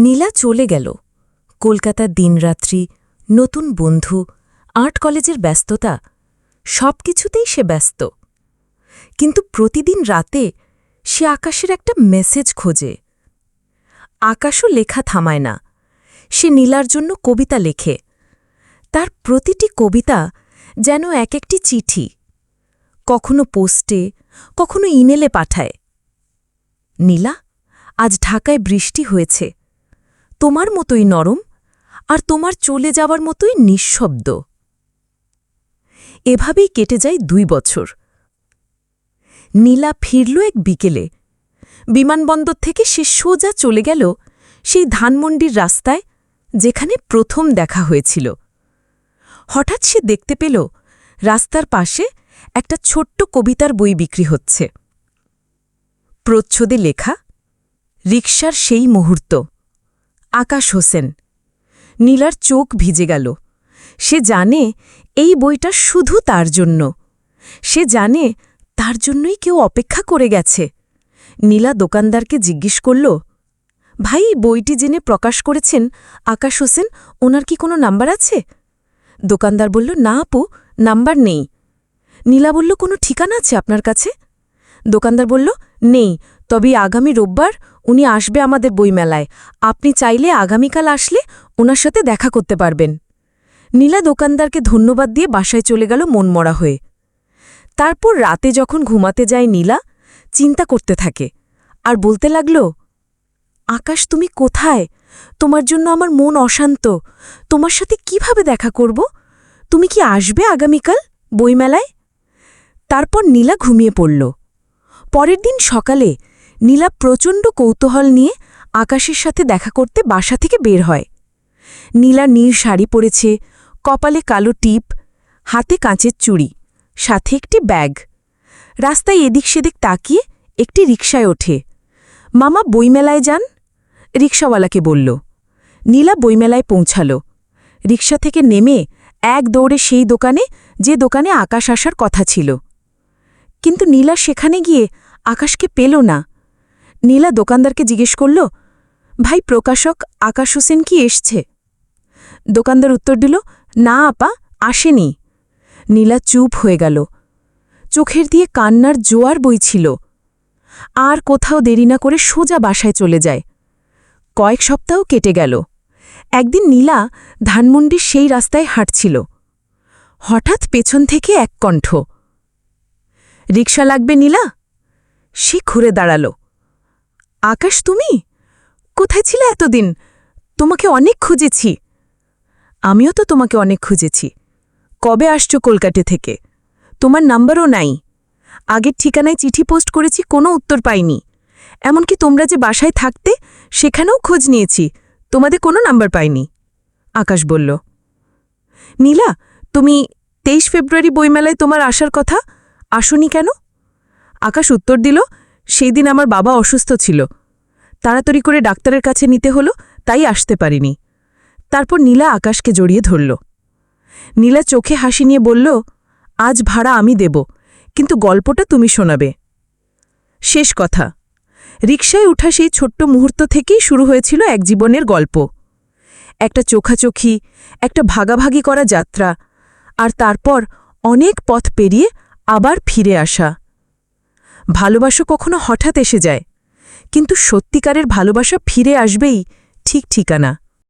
নীলা চলে গেল। কলকাতার দিনরাত্রি, নতুন বন্ধু, আর্ট কলেজের ব্যস্ততা সব কিছুতেই সে ব্যস্ত। কিন্তু প্রতিদিন রাতে সে আকাশের একটা মেসেজ খোঁজে। আকাশও লেখা থামায় না। সে নীলার জন্য কবিতা লেখে। তার প্রতিটি কবিতা যেন এক একটি চিঠি। কখনো পোস্টে, কখনো ইমেলে পাঠায়। নীলা, আজ ঢাকায় বৃষ্টি হয়েছে। তোমার মতোই নরম আর তোমার চলে যাওয়ার মতোই নিঃশব্দ। এভাবেই কেটে যায় দুই বছর। নীলা ফিরল এক বিকেলে। বিমানবন্দর থেকে সে সোজা চলে গেল সেই ধানমন্ডির রাস্তায় যেখানে প্রথম দেখা হয়েছিল। হঠাৎ সে দেখতে পেল রাস্তার পাশে একটা ছোট্ট কবিতার বই বিক্রি হচ্ছে। প্রচ্ছদে লেখা, রিকশার সেই মুহূর্ত। আকাশ হোসেন। নীলার চোখ ভিজে গেল। সে জানে এই বইটা শুধু তার জন্য। সে জানে তার জন্যই কেউ অপেক্ষা করে গেছে। নীলা দোকানদারকে জিজ্ঞেস করল, ভাই, বইটি জেনে প্রকাশ করেছেন আকাশ হোসেন? ওনার কি কোনো নাম্বার আছে? দোকানদার বলল, না আপু, নাম্বার নেই। নীলা বলল, কোনো ঠিকানা আছে আপনার কাছে? দোকানদার বলল, নেই। তবে আগামী রোববার উনি আসবে আমাদের বইমেলায়। আপনি চাইলে আগামীকাল আসলে ওনার সাথে দেখা করতে পারবেন। নীলা দোকানদারকে ধন্যবাদ দিয়ে বাসায় চলে গেল মনমরা হয়ে। তারপর রাতে যখন ঘুমাতে যায় নীলা, চিন্তা করতে থাকে। আর বলতে লাগল, আকাশ, তুমি কোথায়? তোমার জন্য আমার মন অশান্ত। তোমার সাথে কীভাবে দেখা করব? তুমি কি আসবে আগামীকাল বইমেলায়? তারপর নীলা ঘুমিয়ে পড়ল। পরের দিন সকালে নীলা প্রচণ্ড কৌতূহল নিয়ে আকাশের সাথে দেখা করতে বাসা থেকে বের হয়। নীলা নীল শাড়ি পরেছে, কপালে কালো টিপ, হাতে কাঁচের চুড়ি, সাথে একটি ব্যাগ। রাস্তায় এদিক সেদিক তাকিয়ে একটি রিকশায় ওঠে। মামা বইমেলায় যান? রিকশাওয়ালাকে বলল। নীলা বইমেলায় পৌঁছাল। রিকশা থেকে নেমে এক দৌড়ে সেই দোকানে, যে দোকানে আকাশ আসার কথা ছিল। কিন্তু নীলা সেখানে গিয়ে আকাশকে পেল না। নীলা দোকানদারকে জিজ্ঞেস করল, ভাই প্রকাশক আকাশ হোসেন কি এসছে? দোকানদার উত্তর দিল, না আপা, আসেনি। নীলা চুপ হয়ে গেল। চোখের দিয়ে কান্নার জোয়ার বইছিল। আর কোথাও দেরি না করে সোজা বাসায় চলে যায়। কয়েক সপ্তাহ কেটে গেল। একদিন নীলা ধানমন্ডির সেই রাস্তায় হাঁটছিল। হঠাৎ পেছন থেকে এক কণ্ঠ রিক্সা লাগবে নীলা? সে ঘুরে দাঁড়াল। আকাশ, তুমি? কোথায় ছিলে এতদিন? তোমাকে অনেক খুঁজেছি। আমিও তো তোমাকে অনেক খুঁজেছি। কবে আসছো কলকাতা থেকে? তোমার নাম্বারও নাই। আগের ঠিকানায় চিঠি পোস্ট করেছি, কোনো উত্তর পাইনি। এমনকি তোমরা যে বাসায় থাকতে, সেখানেও খোঁজ নিয়েছি। তোমাদের কোনো নাম্বার পাইনি। আকাশ বলল, নীলা, তুমি তেইশ ফেব্রুয়ারি বইমেলায় তোমার আসার কথা? আসনি কেন? আকাশ উত্তর দিল সেই দিন আমার বাবা অসুস্থ ছিল। তাড়াতাড়ি করে ডাক্তারের কাছে নিতে হলো, তাই আসতে পারিনি। তারপর নীলা আকাশকে জড়িয়ে ধরল। নীলা চোখে হাসি নিয়ে বলল, আজ ভাড়া আমি দেব, কিন্তু গল্পটা তুমি শোনাবে। শেষ কথা। রিকশায় উঠা সেই ছোট্ট মুহূর্ত থেকেই শুরু হয়েছিল এক জীবনের গল্প। একটা চোখাচোখি, একটা ভাগাভাগি করা যাত্রা, আর তারপর অনেক পথ পেরিয়ে আবার ফিরে আসা। ভালোবাসা কখনো হঠাৎ এসে যায়। কিন্তু সত্যিকারের ভালোবাসা ফিরে আসবেই ঠিক ঠিকানা।